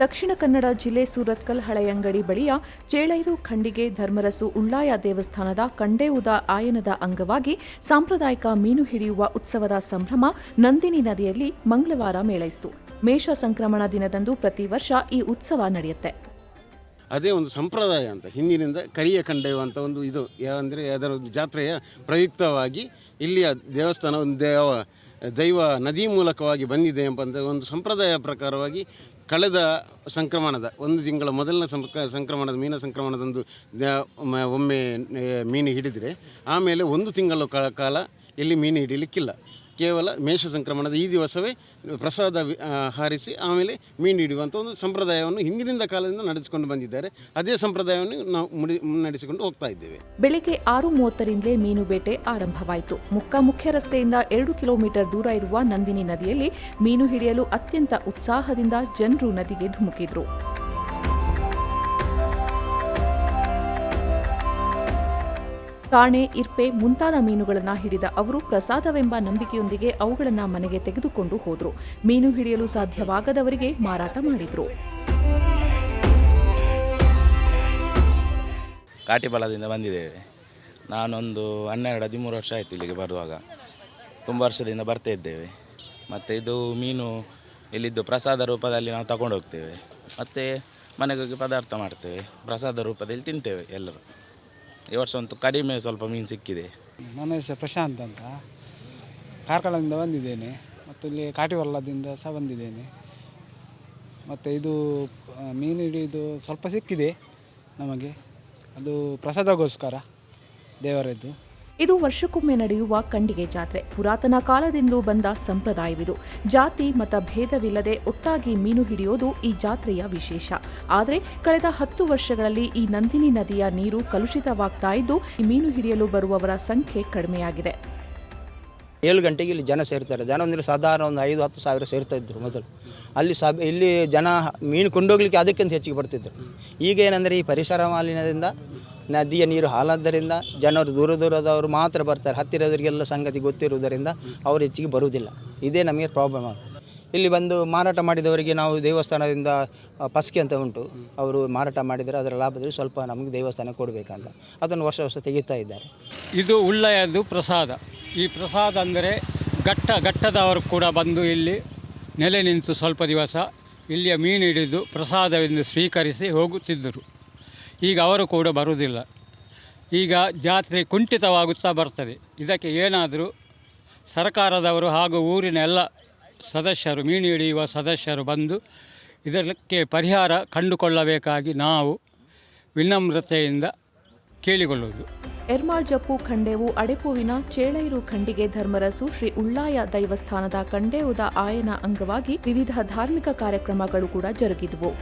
ದಕ್ಷಿಣ ಕನ್ನಡ ಜಿಲ್ಲೆ ಸೂರತ್ಕಲ್ ಹಳೆಯಂಗಡಿ ಬಳಿಯ ಚೇಳೈರು ಖಂಡಿಗೆ ಧರ್ಮರಸು ಉಳ್ಳಾಯ ದೇವಸ್ಥಾನದ ಕಂಡೇವುದ ಆಯನದ ಅಂಗವಾಗಿ ಸಾಂಪ್ರದಾಯಿಕ ಮೀನು ಹಿಡಿಯುವ ಉತ್ಸವದ ಸಂಭ್ರಮ ನಂದಿನಿ ನದಿಯಲ್ಲಿ ಮಂಗಳವಾರ ಮೇಳೈಸಿತು. ಮೇಷ ಸಂಕ್ರಮಣ ದಿನದಂದು ಪ್ರತಿ ವರ್ಷ ಈ ಉತ್ಸವ ನಡೆಯುತ್ತೆ. ಅದೇ ಒಂದು ಸಂಪ್ರದಾಯ ಅಂತ, ಹಿಂದಿನಿಂದ ಕರಿಯ ಕಂಡೆಯುವಂಥ ಒಂದು ಇದು ಅಂದರೆ ಅದರ ಒಂದು ಜಾತ್ರೆಯ ಪ್ರಯುಕ್ತವಾಗಿ ಇಲ್ಲಿಯ ದೇವಸ್ಥಾನ ಒಂದು ದೇವ, ದೈವ ನದಿ ಮೂಲಕವಾಗಿ ಬಂದಿದೆ ಎಂಬಂತ ಒಂದು ಸಂಪ್ರದಾಯ ಪ್ರಕಾರವಾಗಿ ಕಳೆದ ಸಂಕ್ರಮಣದ ಒಂದು ತಿಂಗಳ ಮೊದಲನೇ ಸಂಕ, ಸಂಕ್ರಮಣದ ಮೀನ ಸಂಕ್ರಮಣದಂದು ಒಮ್ಮೆ ಮೀನು ಹಿಡಿದರೆ ಆಮೇಲೆ ಒಂದು ತಿಂಗಳ ಕಾಲ ಇಲ್ಲಿ ಮೀನು ಹಿಡಿಲಿಕ್ಕಿಲ್ಲ. ಕೇವಲ ಮೇಷ ಸಂಕ್ರಮಣದ ಈ ದಿವಸವೇ ಪ್ರಸಾದ ಹಾರಿಸಿ ಆಮೇಲೆ ಮೀನು ಹಿಡಿಯುವಂಥ ಒಂದು ಸಂಪ್ರದಾಯವನ್ನು ಹಿಂದಿನಿಂದ ಕಾಲದಿಂದ ನಡೆಸಿಕೊಂಡು ಬಂದಿದ್ದಾರೆ. ಅದೇ ಸಂಪ್ರದಾಯವನ್ನು ನಾವು ಮುಡಿ, ಮುನ್ನಡೆಸಿಕೊಂಡು ಹೋಗ್ತಾ ಇದ್ದೇವೆ. ಬೆಳಗ್ಗೆ ಆರು ಮೂವತ್ತರಿಂದಲೇ ಮೀನು ಬೇಟೆ ಆರಂಭವಾಯಿತು. ಮುಕ್ಕ ಮುಖ್ಯ ರಸ್ತೆಯಿಂದ ಎರಡು ಕಿಲೋಮೀಟರ್ ದೂರ ಇರುವ ನಂದಿನಿ ನದಿಯಲ್ಲಿ ಮೀನು ಹಿಡಿಯಲು ಅತ್ಯಂತ ಉತ್ಸಾಹದಿಂದ ಜನರು ನದಿಗೆ ಧುಮುಕಿದ್ರು. ಕಾಣೆ ಇರ್ಪೆ ಮುಂತಾದ ಮೀನುಗಳನ್ನು ಹಿಡಿದ ಅವರು ಪ್ರಸಾದವೆಂಬ ನಂಬಿಕೆಯೊಂದಿಗೆ ಅವುಗಳನ್ನು ಮನೆಗೆ ತೆಗೆದುಕೊಂಡು ಹೋದರು. ಮೀನು ಹಿಡಿಯಲು ಸಾಧ್ಯವಾಗದವರಿಗೆ ಮಾರಾಟ ಮಾಡಿದರು. ಕಾಟಿಬಲದಿಂದ ಬಂದಿದ್ದೇವೆ. ನಾನೊಂದು ಹನ್ನೆರಡು, ಹದಿಮೂರು ವರ್ಷ ಆಯಿತು ಇಲ್ಲಿಗೆ ಬರುವಾಗ. ತುಂಬ ವರ್ಷದಿಂದ ಬರ್ತಾ ಇದ್ದೇವೆ. ಮತ್ತು ಇದು ಮೀನು ಇಲ್ಲಿದ್ದು ಪ್ರಸಾದ ರೂಪದಲ್ಲಿ ನಾವು ತಗೊಂಡು ಹೋಗ್ತೇವೆ. ಮತ್ತು ಮನೆಗೋಗಿ ಪದಾರ್ಥ ಮಾಡ್ತೇವೆ. ಪ್ರಸಾದ ರೂಪದಲ್ಲಿ ತಿಂತೇವೆ ಎಲ್ಲರೂ. ಈ ವರ್ಷ ಅಂತೂ ಕಡಿಮೆ ಸ್ವಲ್ಪ ಮೀನು ಸಿಕ್ಕಿದೆ. ನನ್ನ ಹೆಸರು ಪ್ರಶಾಂತ್ ಅಂತ. ಕಾರ್ಕಳದಿಂದ ಬಂದಿದ್ದೇನೆ. ಮತ್ತು ಇಲ್ಲಿ ಕಾಟಿವಲ್ಲದಿಂದ ಸಹ ಬಂದಿದ್ದೇನೆ. ಮತ್ತು ಇದು ಮೀನು ಹಿಡಿಯೋದು ಸ್ವಲ್ಪ ಸಿಕ್ಕಿದೆ ನಮಗೆ. ಅದು ಪ್ರಸಾದಗೋಸ್ಕರ ದೇವರದ್ದು. ಇದು ವರ್ಷಕ್ಕೊಮ್ಮೆ ನಡೆಯುವ ಕಂಡಿಗೆ ಜಾತ್ರೆ. ಪುರಾತನ ಕಾಲದಿಂದಲೂ ಬಂದ ಸಂಪ್ರದಾಯವಿದು. ಜಾತಿ, ಮತ ಭೇದವಿಲ್ಲದೆ ಒಟ್ಟಾಗಿ ಮೀನು ಹಿಡಿಯೋದು ಈ ಜಾತ್ರೆಯ ವಿಶೇಷ. ಆದರೆ ಕಳೆದ ಹತ್ತು ವರ್ಷಗಳಲ್ಲಿ ಈ ನಂದಿನಿ ನದಿಯ ನೀರು ಕಲುಷಿತವಾಗ್ತಾ ಇದ್ದು ಮೀನು ಹಿಡಿಯಲು ಬರುವವರ ಸಂಖ್ಯೆ ಕಡಿಮೆಯಾಗಿದೆ. ಏಳು ಗಂಟೆಗೆ ಇಲ್ಲಿ ಜನ ಸೇರ್ತಾರೆ. ಜನ ಅಂದರೆ ಸಾಧಾರಣ ಒಂದು ಐದು, ಹತ್ತು ಸಾವಿರ ಸೇರ್ತಾ ಇದ್ದರು ಮೊದಲು. ಅಲ್ಲಿ ಸಬ್, ಇಲ್ಲಿ ಜನ ಮೀನು ಕೊಂಡೋಗ್ಲಿಕ್ಕೆ ಅದಕ್ಕಿಂತ ಹೆಚ್ಚಿಗೆ ಬರ್ತಿದ್ದರು ಈಗ ಏನಂದರೆ ಈ ಪರಿಸರ ಮಾಲಿನ್ಯದಿಂದ ನದಿಯ ನೀರು ಹಾಲಾದ್ದರಿಂದ ಜನರು ದೂರ ದೂರದವರು ಮಾತ್ರ ಬರ್ತಾರೆ. ಹತ್ತಿರದವರಿಗೆಲ್ಲ ಸಂಗತಿ ಗೊತ್ತಿರುವುದರಿಂದ ಅವರು ಹೆಚ್ಚಿಗೆ ಬರುವುದಿಲ್ಲ. ಇದೇ ನಮಗೆ ಪ್ರಾಬ್ಲಮ್ ಇಲ್ಲಿ ಬಂದು ಮಾರಾಟ ಮಾಡಿದವರಿಗೆ ನಾವು ದೇವಸ್ಥಾನದಿಂದ ಪಸ್ಕಿ ಅಂತ ಉಂಟು. ಅವರು ಮಾರಾಟ ಮಾಡಿದರೆ ಅದರ ಲಾಭದಲ್ಲಿ ಸ್ವಲ್ಪ ನಮಗೆ ದೇವಸ್ಥಾನ ಕೊಡಬೇಕಂತ. ಅದನ್ನು ವರ್ಷ ವರ್ಷ ತೆಗಿತಾ ಇದ್ದಾರೆ. ಇದು ಉಳ್ಳೆಯದು ಪ್ರಸಾದ. ಈ ಪ್ರಸಾದ ಅಂದರೆ ಘಟ್ಟ, ಘಟ್ಟದವರು ಕೂಡ ಬಂದು ಇಲ್ಲಿ ನೆಲೆ ನಿಂತು ಸ್ವಲ್ಪ ದಿವಸ ಇಲ್ಲಿಯ ಮೀನು ಹಿಡಿದು ಪ್ರಸಾದವೆಂದು ಸ್ವೀಕರಿಸಿ ಹೋಗುತ್ತಿದ್ದರು. ಈಗ ಅವರು ಕೂಡ ಬರುವುದಿಲ್ಲ. ಈಗ ಜಾತ್ರೆ ಕುಂಠಿತವಾಗುತ್ತಾ ಬರ್ತದೆ. ಇದಕ್ಕೆ ಏನಾದರೂ ಸರ್ಕಾರದವರು ಹಾಗೂ ಊರಿನ ಎಲ್ಲ ಸದಸ್ಯರು, ಮೀನು ಹಿಡಿಯುವ ಸದಸ್ಯರು ಬಂದು ಇದಕ್ಕೆ ಪರಿಹಾರ ಕಂಡುಕೊಳ್ಳಬೇಕಾಗಿ ನಾವು ವಿನಮ್ರತೆಯಿಂದ ಕೇಳಿಕೊಳ್ಳುವುದು. ಎರ್ಮಾಳ್ ಜಪ್ಪು ಖಂಡೇವು ಅಡೆಪುವಿನ ಚೇಳೈರು ಖಂಡಿಗೆ ಧರ್ಮರಸು ಶ್ರೀ ಉಳ್ಳಾಯ ದೈವಸ್ಥಾನದ ಖಂಡೇವುದ ಆಯನ ಅಂಗವಾಗಿ ವಿವಿಧ ಧಾರ್ಮಿಕ ಕಾರ್ಯಕ್ರಮಗಳು ಕೂಡ ಜರುಗಿದವು.